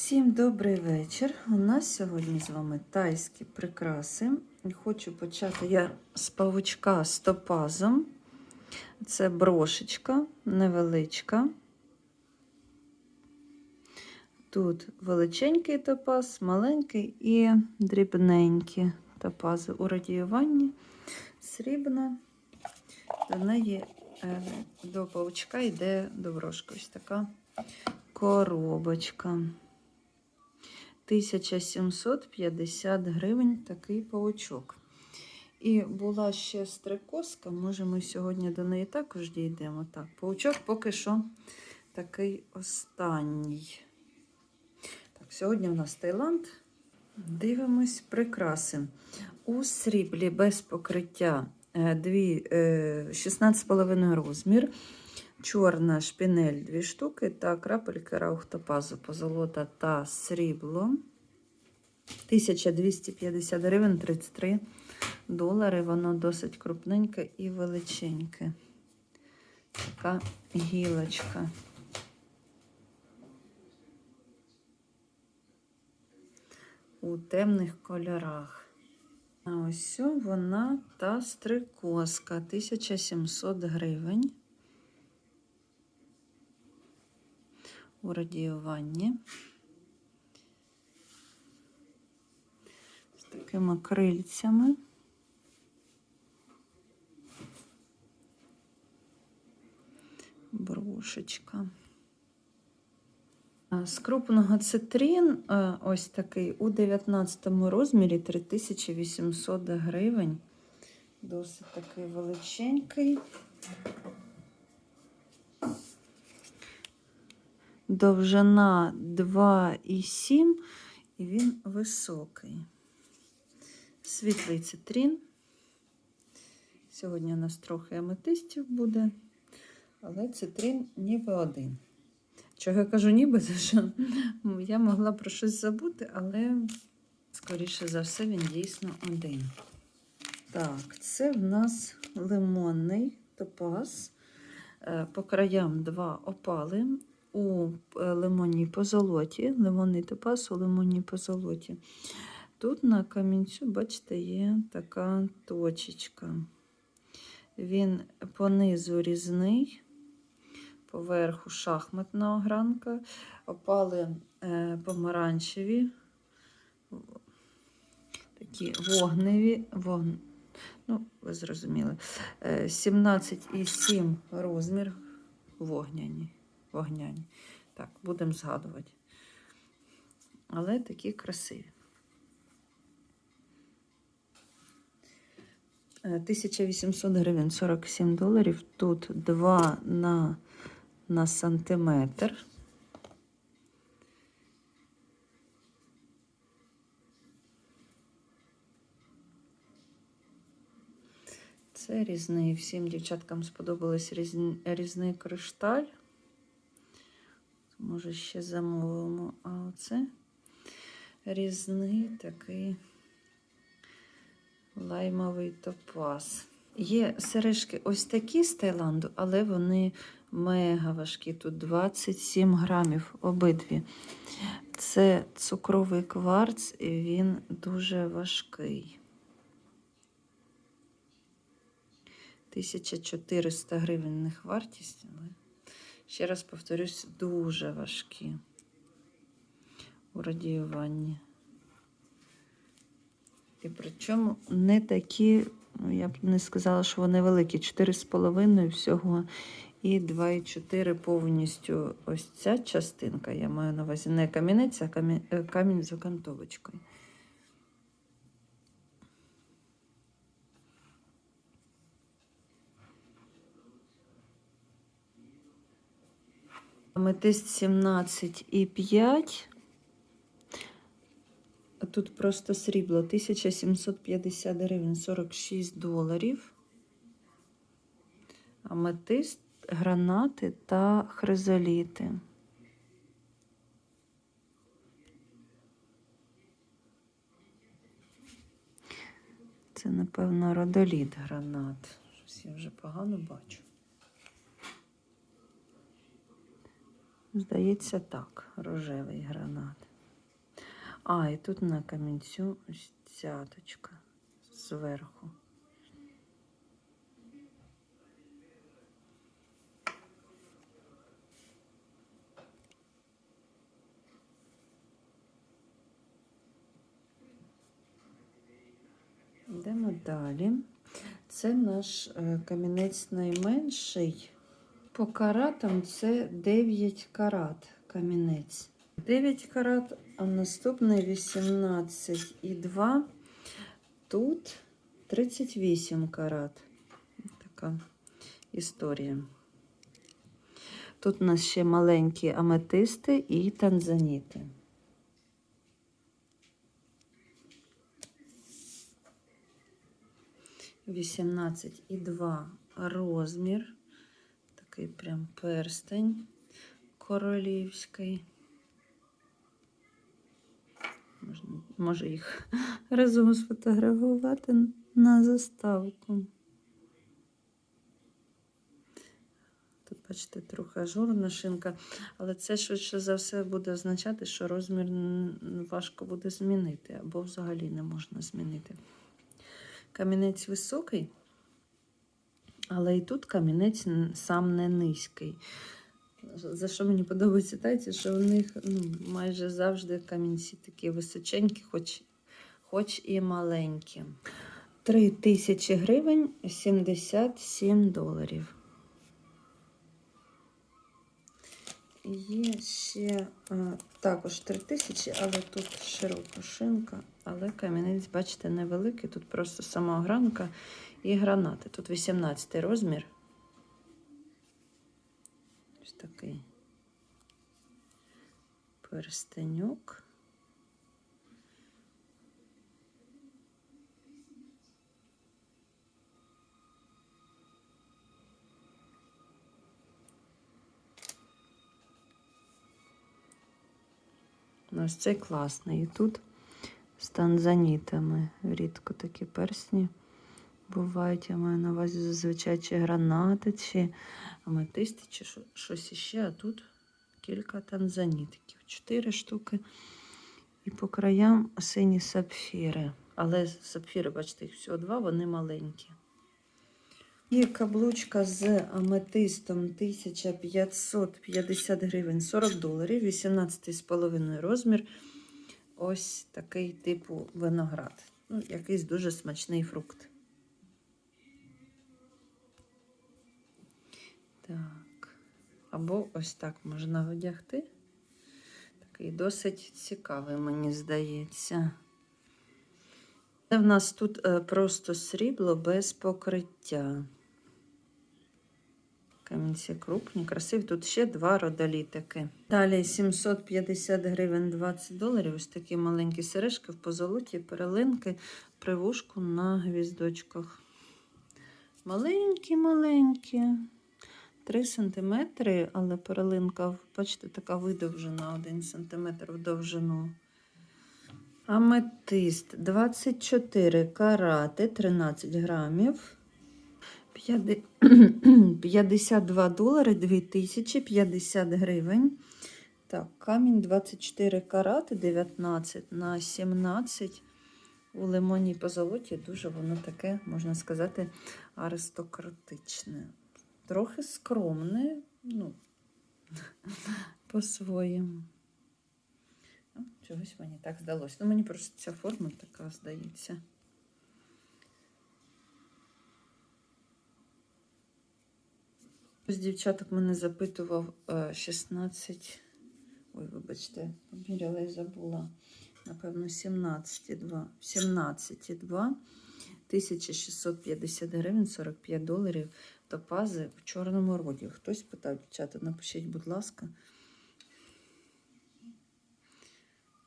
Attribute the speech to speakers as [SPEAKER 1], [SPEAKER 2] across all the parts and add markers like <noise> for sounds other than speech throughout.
[SPEAKER 1] Всім добрий вечір. У нас сьогодні з вами тайські прикраси. Хочу почати я з павучка з топазом. Це брошечка невеличка. Тут величенький топаз, маленький і дрібненькі топази у радіюванні. Срібна. До неї е, до павучка йде доброшка. Ось така коробочка. 1750 гривень такий паучок. І була ще стрекозка, може ми сьогодні до неї також дійдемо. Так, паучок поки що такий останній. Так, Сьогодні у нас Таїланд. Дивимось прикраси. У сріблі без покриття е, е, 16,5 розмір. Чорна шпінель 2 штуки та крапельки раухтопазу позолота та срібло. 1250 гривень 33 долари. Воно досить крупненьке і величеньке. Така гілочка. У темних кольорах. А ось вона та стрикозка 1700 гривень. У радіюванні. З такими крильцями. Брошечка. З крупного цитрін ось такий у 19 розмірі 3800 гривень. Досить такий величенький. Довжина 2,7 і він високий. Світлий цитрін. Сьогодні у нас трохи аметистів буде, але цитрин ніби один. Чого я кажу ніби, <laughs> що я могла про щось забути, але, скоріше за все, він дійсно один. Так, це в нас лимонний топаз. Е, по краям два опали у е, лимонній позолоті, лимонний топаз у лимонній позолоті. Тут на камінцю, бачите, є така точечка. Він понизу різний, поверху шахматна огранка, опали е, помаранчеві, такі вогневі, вогн... ну, ви зрозуміли, 17,7 е, розмір вогняні вогняні. Так, будемо згадувати. Але такі красиві. 1800 гривень 47 доларів. Тут 2 на, на сантиметр. Це різний. Всім дівчаткам сподобалось різний кришталь. Може, ще замовимо. А оце різний такий лаймовий топаз. Є сережки ось такі з Таїланду, але вони мега важкі. Тут 27 грамів обидві. Це цукровий кварц, і він дуже важкий. 1400 гривень них вартість, але ще раз повторюсь, дуже важкі у радіюванні. І причому не такі, ну, я б не сказала, що вони великі, 4,5 всього і 2,4 повністю ось ця частинка, я маю на увазі не камінець, а камінь, камінь з окантовочкою. Аметист 17,5. А тут просто срібло 1750 гривень 46 доларів. Аметист, гранати та хризоліти. Це, напевно, родоліт гранат. Щось я вже погано бачу. Здається, так, рожевий гранат. А, і тут на камінцю ось цяточка зверху. Йдемо далі. Це наш е, камінець найменший. По каратам це 9 карат камінець. 9 карат, а наступний 18 і 2. Тут 38 карат. Така історія. Тут у нас ще маленькі аметисти і танзаніти. Вісімнадцять і два розмір. Такий прям перстень королівський. Можна, може їх <laughs> разом сфотографувати на заставку. Тут, бачите, трохи ажурна шинка, але це швидше за все буде означати, що розмір важко буде змінити, або взагалі не можна змінити. Камінець високий, але і тут камінець сам не низький. За що мені подобається тайці, що у них ну, майже завжди камінці такі височенькі, хоч, хоч і маленькі. 3 тисячі гривень 77 доларів. Є ще а, також 3 тисячі, але тут широка шинка, але камінець, бачите, невеликий. Тут просто сама огранка і гранати. Тут 18 розмір. Ось такий перстенюк. Ну, ось цей класний. І тут з танзанітами. Рідко такі персні бувають. Я маю на увазі зазвичай чи гранати, чи аметисти, чи щось іще. А тут кілька танзанітиків. Чотири штуки. І по краям сині сапфіри. Але сапфіри, бачите, їх всього два, вони маленькі. Є каблучка з аметистом 1550 гривень 40 доларів, 18,5 розмір. Ось такий типу виноград. Ну, якийсь дуже смачний фрукт. Так. Або ось так можна одягти. Такий досить цікавий, мені здається. Це в нас тут е, просто срібло без покриття. Камінці крупні, красиві. Тут ще два родолітики. Далі 750 гривень 20 доларів. Ось такі маленькі сережки в позолоті, перелинки, привушку на гвіздочках. Маленькі-маленькі. 3 см, але перелинка, бачите, така видовжена 1 см в довжину. Аметист 24 карати, 13 грамів. П'яди- <clears throat> 52 долари, 2050 гривень. Так, камінь 24 карати, 19 на 17. У лимонній позолоті дуже воно таке, можна сказати, аристократичне. Трохи скромне, ну, <laughs> по-своєму. Чогось мені так здалося. Ну, мені просто ця форма така здається. Ось дівчаток мене запитував е, 16. Ой, вибачте, поміряла і забула. Напевно, 17,2. 17,2. 1650 гривень, 45 доларів топази в чорному роді. Хтось питав, дівчата, напишіть, будь ласка.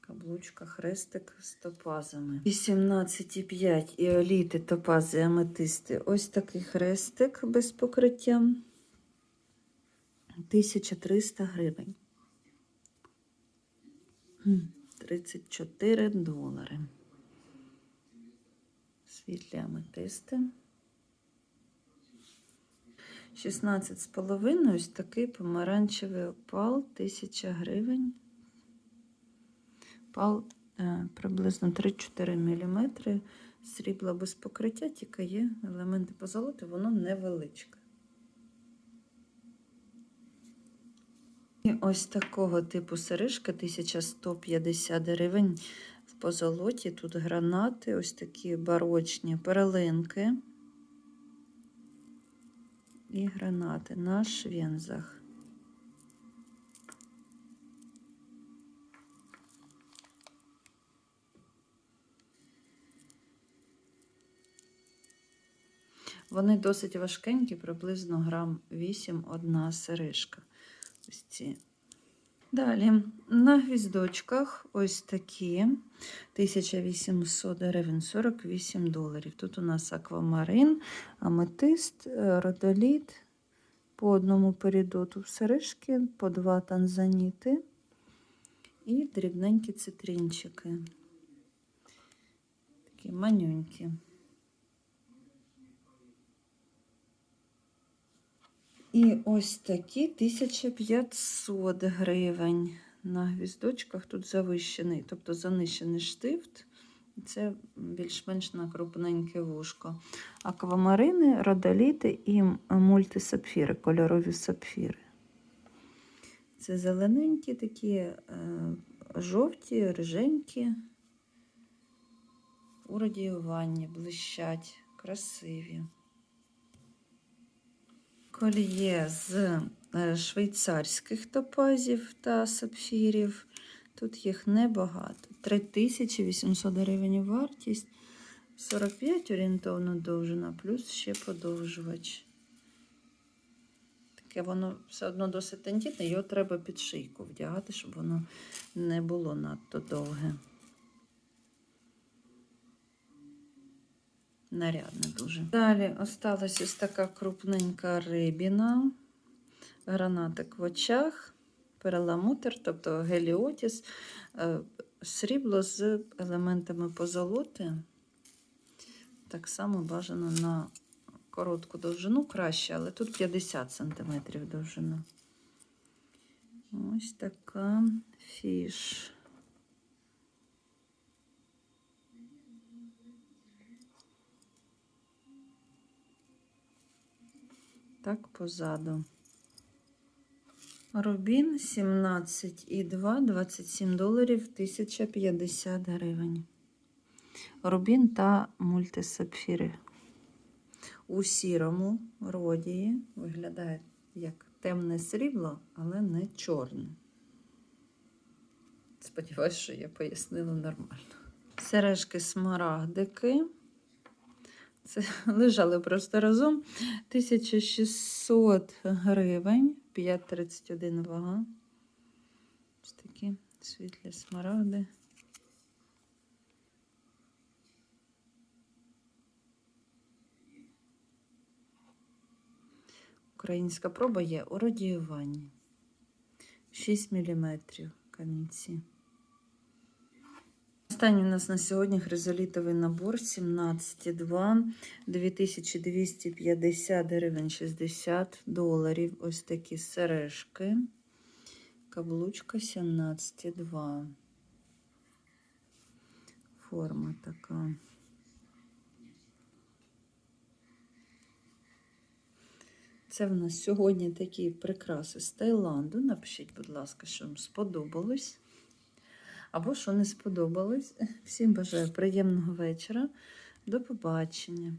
[SPEAKER 1] Каблучка, хрестик з топазами. 18,5 іоліти, топази, аметисти. Ось такий хрестик без покриття. 1300 гривень. 34 долари. Світлі аметисти. 16 з половиною, ось такий помаранчевий опал, 1000 гривень. Пал е, приблизно 3-4 мм. Срібла без покриття, тільки є елементи позолоти, воно невеличке. І ось такого типу сережка 1150 гривень в позолоті. Тут гранати, ось такі барочні перлинки і гранати на швензах. Вони досить важкенькі, приблизно грам 8 одна сережка. Ось ці. Далі на гвіздочках ось такі 1800 гривень 48 доларів. Тут у нас аквамарин, аметист, е, родоліт, по одному передоту сережки, по два танзаніти і дрібненькі цитринчики. Такі манюнькі. І ось такі 1500 гривень. На гвіздочках тут завищений, тобто занищений штифт. Це більш-менш на крупненьке вушко. Аквамарини, родоліти і мультисапфіри, кольорові сапфіри. Це зелененькі такі, е, жовті, риженькі. У радіюванні блищать, красиві кольє з е, швейцарських топазів та сапфірів. Тут їх небагато. 3800 гривень вартість, 45 орієнтовно довжина, плюс ще подовжувач. Таке воно все одно досить тендітне, його треба під шийку вдягати, щоб воно не було надто довге. Нарядне дуже. Далі осталась ось така крупненька рибіна, гранатик в очах, переламутр, тобто геліотіс, е, срібло з елементами позолоти. Так само бажано на коротку довжину краще, але тут 50 см довжина. Ось така фіш. Так, позаду. Рубін 17,2, 27 доларів 1050 гривень. Рубін та мультисапфіри. У сірому родії виглядає як темне срібло, але не чорне. Сподіваюсь, що я пояснила нормально. Сережки смарагдики. Це <laughs> лежали просто разом. 1600 гривень, 5,31 вага. Ось такі світлі смарагди. Українська проба є у радіюванні. 6 мм камінці. Останній у нас на сьогодні хризолітовий набор 17,2, 2250 гривень 60 доларів. Ось такі сережки. Каблучка 17,2. Форма така. Це в нас сьогодні такі прикраси з Таїланду. Напишіть, будь ласка, що вам сподобалось або що не сподобалось. Всім бажаю приємного вечора. До побачення.